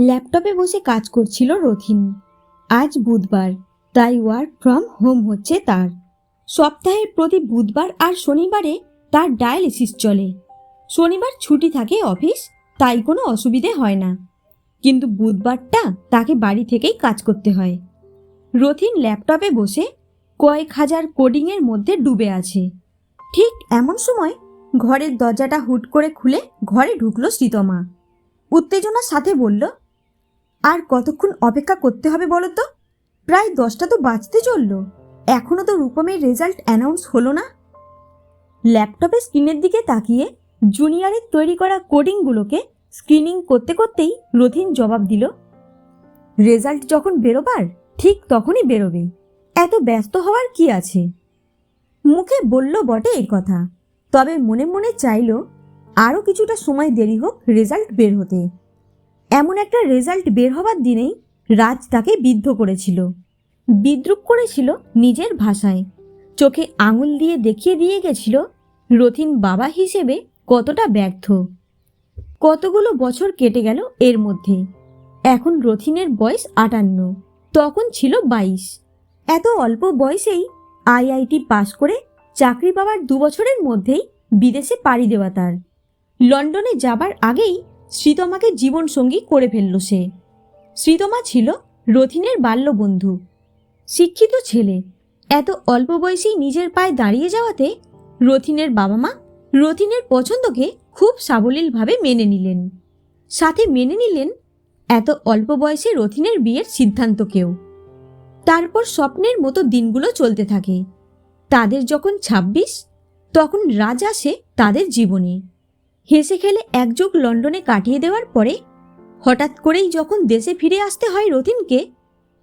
ল্যাপটপে বসে কাজ করছিল রথিন। আজ বুধবার, তাই ওয়ার্ক ফ্রম হোম হচ্ছে তার। সপ্তাহের প্রতি বুধবার আর শনিবারে তার ডায়ালিসিস চলে। শনিবার ছুটি থাকে অফিস তাই কোনো অসুবিধে হয় না। কিন্তু বুধবারটা তাকে বাড়ি থেকেই কাজ করতে হয়। রথিন ল্যাপটপে বসে কয়েক হাজার কোডিংয়ের মধ্যে ডুবে আছে। ঠিক এমন সময় ঘরের দরজাটা হুট করে খুলে ঘরে ঢুকলো শ্রীতমা উত্তেজনার সাথে বলল আর কতক্ষণ অপেক্ষা করতে হবে বলো তো? প্রায় দশটা তো বাজতে চলল। এখনও তো রূপমের রেজাল্ট অ্যানাউন্স হলো না। ল্যাপটপের স্ক্রিনের দিকে তাকিয়ে জুনিয়রের তৈরি করা কোডিংগুলোকে স্ক্রিনিং করতে করতেই রথিন জবাব দিল রেজাল্ট যখন বেরোবার, ঠিক তখনই বেরোবে। এত ব্যস্ত হওয়ার কি আছে? মুখে বলল বটে এই কথা, তবে মনে মনে চাইল আরও কিছুটা সময় দেরি হোক রেজাল্ট বের হতে। এমন একটা রেজাল্ট বের হবার দিনেই রাজ তাকে বিদ্ধ করেছিল। বিদ্রুপ করেছিল নিজের ভাষায়। চোখে আঙুল দিয়ে দেখিয়ে দিয়ে গেছিল রথিন বাবা হিসেবে কতটা ব্যর্থ। কতগুলো বছর কেটে গেল এর মধ্যে। এখন রথিনের বয়স আটান্ন। তখন ছিল বাইশ। এত অল্প বয়সেই আইআইটি পাশ করে চাকরি পাওয়ার দু বছরের মধ্যেই বিদেশে পাড়ি দেওয়া তার। লন্ডনে যাবার আগেই শ্রীতমাকে জীবনসঙ্গী করে ফেলল সে। শ্রীতমা ছিল রথিনের বাল্যবন্ধু। শিক্ষিত ছেলে। এত অল্প বয়সেই নিজের পায়ে দাঁড়িয়ে যাওয়াতে রথিনের বাবা মা রথিনের পছন্দকে খুব সাবলীলভাবে মেনে নিলেন। সাথে মেনে নিলেন এত অল্প বয়সে রথিনের বিয়ের সিদ্ধান্তকেও। তারপর স্বপ্নের মতো দিনগুলো চলতে থাকে। তাদের যখন ছাব্বিশ, তখন রাজ আসে তাদের জীবনে। হেসে খেলে একযুগ লন্ডনে কাটিয়ে দেওয়ার পরে হঠাৎ করেই যখন দেশে ফিরে আসতে হয় রতিনকে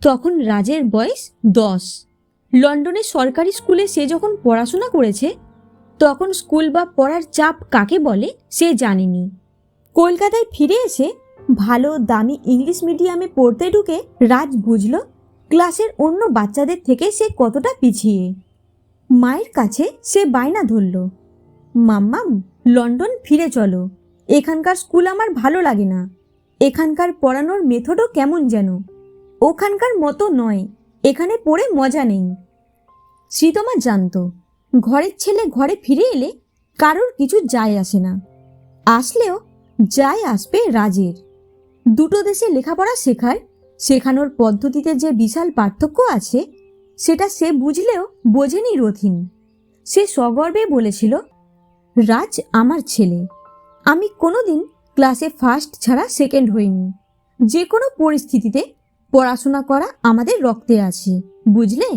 তখন রাজের বয়স দশ। লন্ডনের সরকারি স্কুলে সে যখন পড়াশোনা করেছে, তখন স্কুল বা পড়ার চাপ কাকে বলে সে জানেনি। কলকাতায় ফিরে এসে ভালো দামি ইংলিশ মিডিয়ামে পড়তে ঢুকে রাজ বুঝল ক্লাসের অন্য বাচ্চাদের থেকে সে কতটা পিছিয়ে। মায়ের কাছে সে বায়না ধরল, মাম্মাম লন্ডন ফিরে চলো। এখানকার স্কুল আমার ভালো লাগে না। এখানকার পড়ানোর মেথডও কেমন যেন। ওখানকার মতো নয়। এখানে পড়ে মজা নেই। শ্রীতমা জানত, ঘরের ছেলে ঘরে ফিরে এলে কারোর কিছু যায় আসে না। আসলেও যায় আসবে রাজের। দুটো দেশে লেখাপড়া শেখার শেখানোর পদ্ধতিতে যে বিশাল পার্থক্য আছে, সেটা সে বুঝলেও বোঝেনি রথিন। সে সগর্বে বলেছিল রাজ আমার ছেলে। আমি কোনোদিন ক্লাসে ফার্স্ট ছাড়া সেকেন্ড হইনি। যে কোনো পরিস্থিতিতে পড়াশোনা করা আমাদের রক্তে আছে, বুঝলে?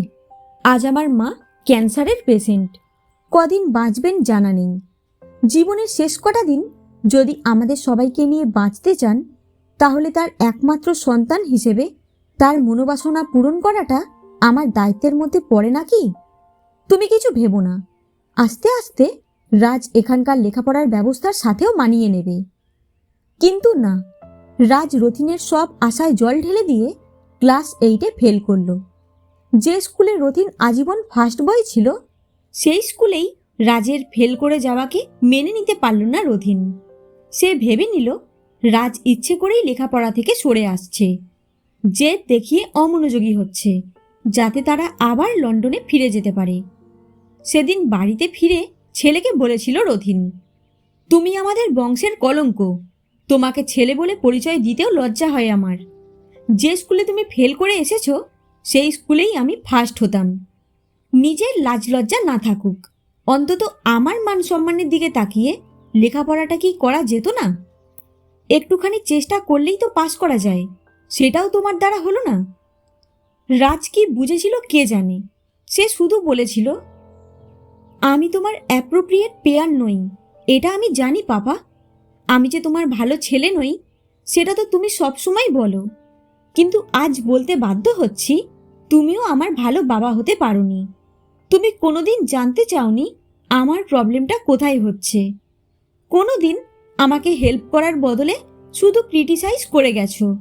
আজ আমার মা ক্যান্সারের পেশেন্ট কদিন বাঁচবেন জানা নেই। জীবনের শেষ কটা দিন যদি আমাদের সবাইকে নিয়ে বাঁচতে চান, তাহলে তার একমাত্র সন্তান হিসেবে তার মনোবাসনা পূরণ করাটা আমার দায়িত্বের মধ্যে পড়ে নাকি? তুমি কিছু ভেবো না। আস্তে আস্তে রাজ এখানকার লেখাপড়ার ব্যবস্থার সাথেও মানিয়ে নেবে। কিন্তু না, রাজ রথিনের সব আশায় জল ঢেলে দিয়ে ক্লাস এইটে ফেল করল। যে স্কুলে রথিন আজীবন ফার্স্ট বয় ছিল, সেই স্কুলেই রাজের ফেল করে যাওয়াকে মেনে নিতে পারল না রথিন। সে ভেবে নিল, রাজ ইচ্ছে করেই লেখাপড়া থেকে সরে আসছে। যে দেখিয়ে অমনোযোগী হচ্ছে, যাতে তারা আবার লন্ডনে ফিরে যেতে পারে। সেদিন বাড়িতে ফিরে ছেলেকে বলেছিল রথিন, তুমি আমাদের বংশের কলঙ্ক। তোমাকে ছেলে বলে পরিচয় দিতেও লজ্জা হয় আমার। যে স্কুলে তুমি ফেল করে এসেছ, সেই স্কুলেই আমি ফার্স্ট হতাম। নিজের লাজ লজ্জা না থাকুক। অন্তত আমার মান সম্মানের দিকে তাকিয়ে লেখাপড়াটা কি করা যেত না? একটুখানি চেষ্টা করলেই তো পাশ করা যায়, সেটাও তোমার দ্বারা হলো না? রাজ কি বুঝেছিল কে জানে? সে শুধু বলেছিল আমি তোমার অ্যাপ্রোপ্রিয়েট পেয়ার নই। এটা আমি জানি, পাপা। আমি যে তোমার ভালো ছেলে নই, সেটা তো তুমি সবসময় বলো। কিন্তু আজ বলতে বাধ্য হচ্ছি, তুমিও আমার ভালো বাবা হতে পারোনি। তুমি কোনোদিন জানতে চাওনি আমার প্রবলেমটা কোথায় হচ্ছে। কোনো দিন আমাকে হেল্প করার বদলে শুধু ক্রিটিসাইজ করে গেছো।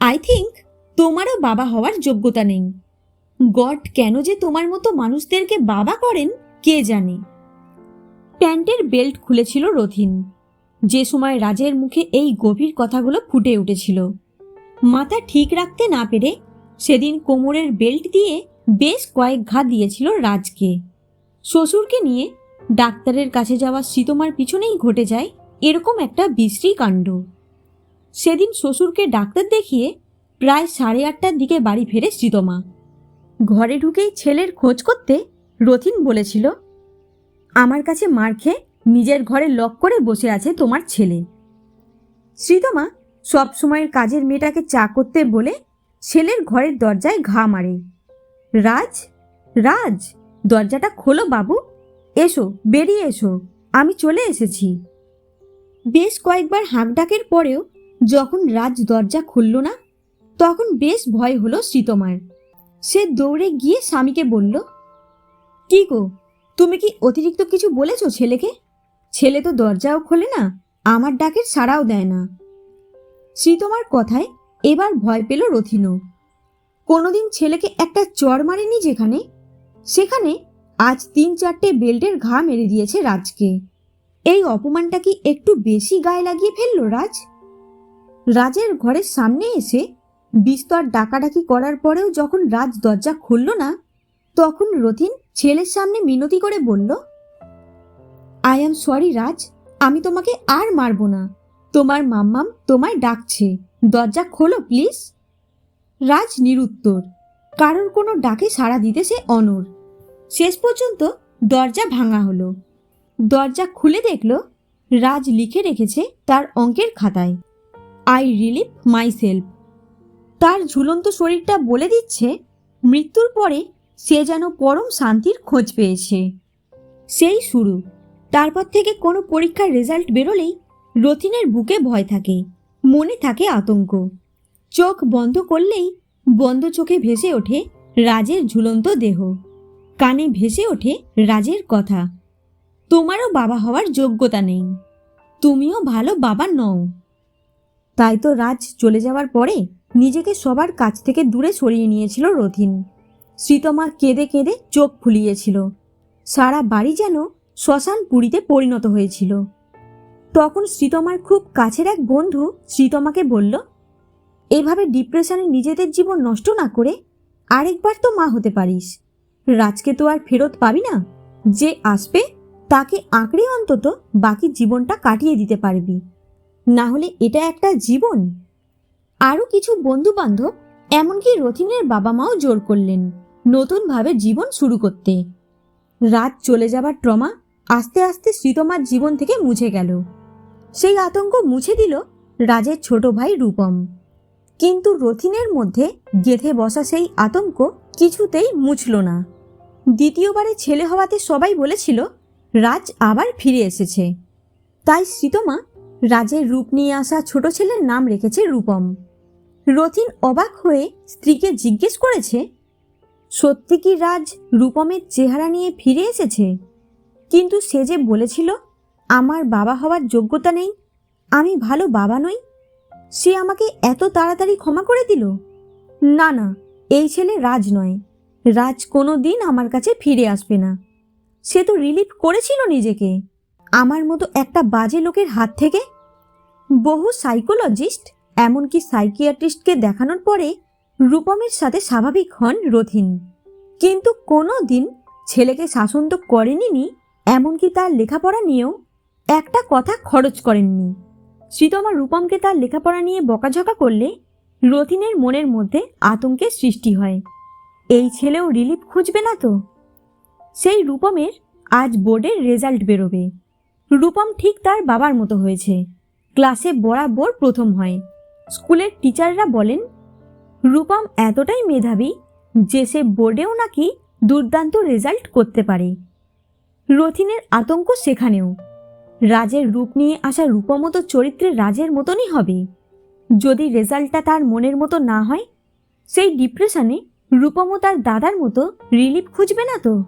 আই থিঙ্ক তোমারও বাবা হওয়ার যোগ্যতা নেই। গড কেন যে তোমার মতো মানুষদেরকে বাবা করেন কে জানে? প্যান্টের বেল্ট খুলেছিল রথিন। যে সময় রাজের মুখে এই গভীর কথাগুলো ফুটে উঠেছিল। মাথা ঠিক রাখতে না পেরে সেদিন কোমরের বেল্ট দিয়ে বেশ কয়েক ঘা দিয়েছিল রাজকে। শ্বশুরকে নিয়ে ডাক্তারের কাছে যাওয়া শীতমার পিছনেই ঘটে যায় এরকম একটা বিশ্রী কাণ্ড। সেদিন শ্বশুরকে ডাক্তার দেখিয়ে প্রায় সাড়ে আটটার দিকে বাড়ি ফেরে শীতমা ঘরে ঢুকেই ছেলের খোঁজ করতে রথিন বলেছিল, আমার কাছে মার খেয়ে নিজের ঘরে লক করে বসে আছে তোমার ছেলে। শ্রীতমা সবসময়ের কাজের মেয়েটাকে চা করতে বলে ছেলের ঘরের দরজায় ঘা মারে। রাজ রাজ, দরজাটা খোলো বাবু। এসো, বেরিয়ে এসো, আমি চলে এসেছি। বেশ কয়েকবার হাঁক ডাকের পরেও যখন রাজ দরজা খুলল না, তখন বেশ ভয় হলো শ্রীতমার। সে দৌড়ে গিয়ে স্বামীকে বলল কি গো? তুমি কি অতিরিক্ত কিছু বলেছ ছেলেকে? ছেলে তো দরজাও খোলে না, আমার ডাকের সাড়াও দেয় না। শ্রীতমার কথায় এবার ভয় পেল রথিনও কোনোদিন ছেলেকে একটা চর মারেনি যেখানে? সেখানে আজ তিন চারটে বেল্টের ঘা মেরে দিয়েছে রাজকে। এই অপমানটা কি একটু বেশি গায়ে লাগিয়ে ফেলল রাজ? রাজের ঘরের সামনে এসে বিস্তর ডাকাডাকি করার পরেও যখন রাজ দরজা খুলল না, তখন রথিন ছেলের সামনে মিনতি করে বলল আই অ্যাম সরি রাজ, আমি তোমাকে আর মারবো না। তোমার মাম্মাম তোমায় ডাকছে। দরজা খোলো, প্লিজ। রাজ নিরুত্তর। কারোর কোনো ডাকে সাড়া দিতে সে অনর শেষ পর্যন্ত দরজা ভাঙা হলো। দরজা খুলে দেখল, রাজ লিখে রেখেছে তার অঙ্কের খাতায় আই রিলিভ মাই সেলফ তার ঝুলন্ত শরীরটা বলে দিচ্ছে, মৃত্যুর পরে সে যেন পরম শান্তির খোঁজ পেয়েছে। সেই শুরু। তারপর থেকে কোনো পরীক্ষার রেজাল্ট বেরোলেই রথিনের বুকে ভয় থাকে, মনে থাকে আতঙ্ক। চোখ বন্ধ করলেই বন্ধ চোখে ভেসে ওঠে রাজের ঝুলন্ত দেহ। কানে ভেসে ওঠে রাজের কথা। তোমারও বাবা হওয়ার যোগ্যতা নেই। তুমিও ভালো বাবা নও। তাই তো রাজ চলে যাওয়ার পরে নিজেকে সবার কাছ থেকে দূরে সরিয়ে নিয়েছিল রথিন। শ্রীতমা কেঁদে কেঁদে চোখ ফুলিয়েছিল। সারা বাড়ি যেন শ্মশান পুরীতে পরিণত হয়েছিল। তখন শ্রীতমার খুব কাছের এক বন্ধু শ্রীতমাকে বলল, এভাবে ডিপ্রেশনে নিজেদের জীবন নষ্ট না করে আরেকবার তো মা হতে পারিস। রাজকে তো আর ফেরত পাবি না। যে আসবে, তাকে আঁকড়ে অন্তত বাকি জীবনটা কাটিয়ে দিতে পারবি। না হলে এটা একটা জীবন। আরও কিছু বন্ধু বান্ধব এমনকি রথিনের বাবা মাও জোর করলেন। নতুনভাবে জীবন শুরু করতে। রাত চলে যাবার ট্রমা আস্তে আস্তে শ্রীতমার জীবন থেকে মুছে গেল। সেই আতঙ্ক মুছে দিল রাজের ছোট ভাই রূপম। কিন্তু রথিনের মধ্যে গেঁথে বসা সেই আতঙ্ক কিছুতেই মুছল না। দ্বিতীয়বারে ছেলে হওয়াতে সবাই বলেছিল, রাজ আবার ফিরে এসেছে। তাই শ্রীতমা রাজের রূপ নিয়ে আসা ছোট ছেলের নাম রেখেছে রূপম। রথিন অবাক হয়ে স্ত্রীকে জিজ্ঞেস করেছে সত্যি কি রাজ রূপমের চেহারা নিয়ে ফিরে এসেছে? কিন্তু সে যে বলেছিল, আমার বাবা হওয়ার যোগ্যতা নেই, আমি ভালো বাবা নই, সে আমাকে এত তাড়াতাড়ি ক্ষমা করে দিল? না না, এই ছেলে রাজ নয়। রাজ কোনো দিন আমার কাছে ফিরে আসবে না। সে তো রিলিফ করেছিল নিজেকে। আমার মতো একটা বাজে লোকের হাত থেকে বহু সাইকোলজিস্ট, এমনকি সাইকিয়াট্রিস্টকে দেখানোর পরে রূপমের সাথে স্বাভাবিক হন রথিন। কিন্তু কোনো দিন ছেলেকে শাসন তো করেনি এমনকি তার লেখাপড়া নিয়েও একটা কথা খরচ করেননি। শ্রীতমা রূপমকে তার লেখাপড়া নিয়ে বকাঝকা করলে রথিনের মনের মধ্যে আতঙ্কের সৃষ্টি হয়। এই ছেলেও রিলিফ খুঁজবে না তো? সেই রূপমের আজ বোর্ডের রেজাল্ট বেরোবে। রূপম ঠিক তার বাবার মতো হয়েছে। ক্লাসে বরাবর প্রথম হয়। স্কুলের টিচাররা বলেন রূপম এতটাই মেধাবী যে সে বোর্ডেও নাকি দুর্দান্ত রেজাল্ট করতে পারে। রথিনের আতঙ্ক সেখানেও। রাজের রূপ নিয়ে আসা রূপমতো চরিত্রে রাজের মতনই হবে। যদি রেজাল্টটা তার মনের মতো না হয়, সেই ডিপ্রেশনে রূপমও তার দাদার মতো রিলিফ খুঁজবে না তো?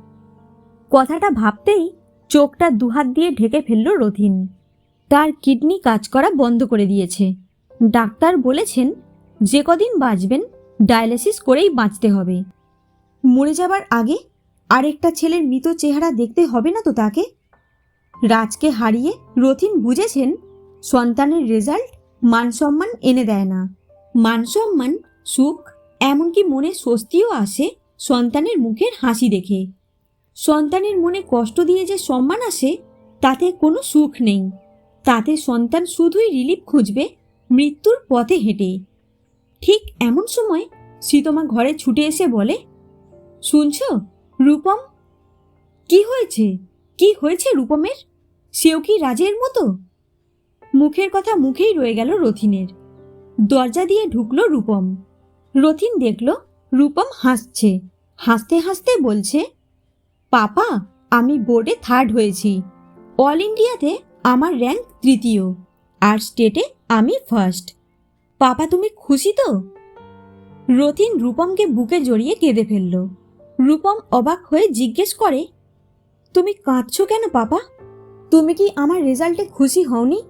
কথাটা ভাবতেই চোখটা দুহাত দিয়ে ঢেকে ফেলল রথিন। তার কিডনি কাজ করা বন্ধ করে দিয়েছে। ডাক্তার বলেছেন যে কদিন বাঁচবেন, ডায়ালিসিস করেই বাঁচতে হবে। মরে যাবার আগে আরেকটা ছেলের মৃত চেহারা দেখতে হবে না তো তাকে? রাজকে হারিয়ে রথিন বুঝেছেন, সন্তানের রেজাল্ট মান সম্মান এনে দেয় না। মান সম্মান সুখ, এমনকি মনে স্বস্তিও আসে সন্তানের মুখের হাসি দেখে। সন্তানের মনে কষ্ট দিয়ে যে সম্মান আসে, তাতে কোনো সুখ নেই। তাতে সন্তান শুধুই রিলিফ খুঁজবে মৃত্যুর পথে হেঁটে। ঠিক এমন সময় সীতমা ঘরে ছুটে এসে বলে, শুনছ, রূপম? কি হয়েছে? কি হয়েছে রূপমের? সেও কি রাজের মতো? মুখের কথা মুখেই রয়ে গেল রথিনের। দরজা দিয়ে ঢুকলো রূপম। রথিন দেখল রূপম হাসছে, হাসতে হাসতে বলছে, পাপা, আমি বোর্ডে থার্ড হয়েছি। অল ইন্ডিয়াতে আমার র্যাঙ্ক তৃতীয়, আর স্টেটে আমি ফার্স্ট। পাপা তুমি খুশি তো? রতিন রূপমকে বুকে জড়িয়ে কেঁদে ফেলল। রূপম অবাক হয়ে জিজ্ঞেস করে, তুমি কাঁদছো কেন পাপা তুমি কি আমার রেজাল্টে খুশি হওনি?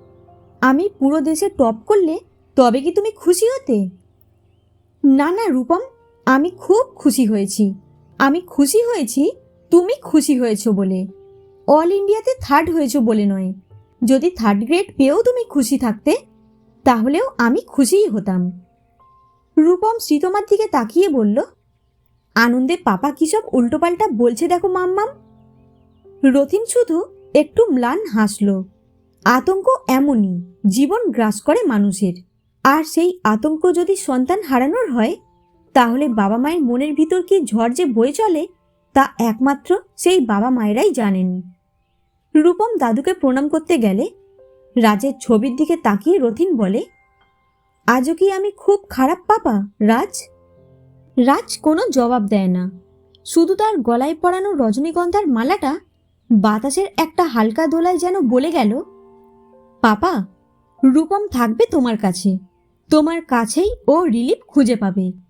আমি পুরো দেশে টপ করলে তবে কি তুমি খুশি হতে? না না রূপম, আমি খুব খুশি হয়েছি। আমি খুশি হয়েছি, তুমি খুশি হয়েছো বলে। অল ইন্ডিয়াতে থার্ড হয়েছো বলে নয়। যদি থার্ড গ্রেড পেয়েও তুমি খুশি থাকতে তাহলেও আমি খুশিই হতাম। রূপম শ্রীতমার দিকে তাকিয়ে বলল, আনন্দে পাপা কী সব উল্টোপাল্টা বলছে দেখো মাম্মাম? রথিন শুধু একটু ম্লান হাসল, আতঙ্ক এমনই, জীবন গ্রাস করে মানুষের। আর সেই আতঙ্ক যদি সন্তান হারানোর হয়, তাহলে বাবা মায়ের মনের ভিতর কি ঝড় যে বয়ে চলে, তা একমাত্র সেই বাবা মায়েরাই জানেন। রূপম দাদুকে প্রণাম করতে গেলে রাজের ছবির দিকে তাকিয়ে রথিন বলে, আজও কি আমি খুব খারাপ পাপা, রাজ? রাজ কোনো জবাব দেয় না। শুধু তার গলায় পরানো রজনীগন্ধার মালাটা বাতাসের একটা হালকা দোলায় যেন বলে গেল, পাপা, রূপম থাকবে তোমার কাছে। তোমার কাছেই ও রিলিফ খুঁজে পাবে।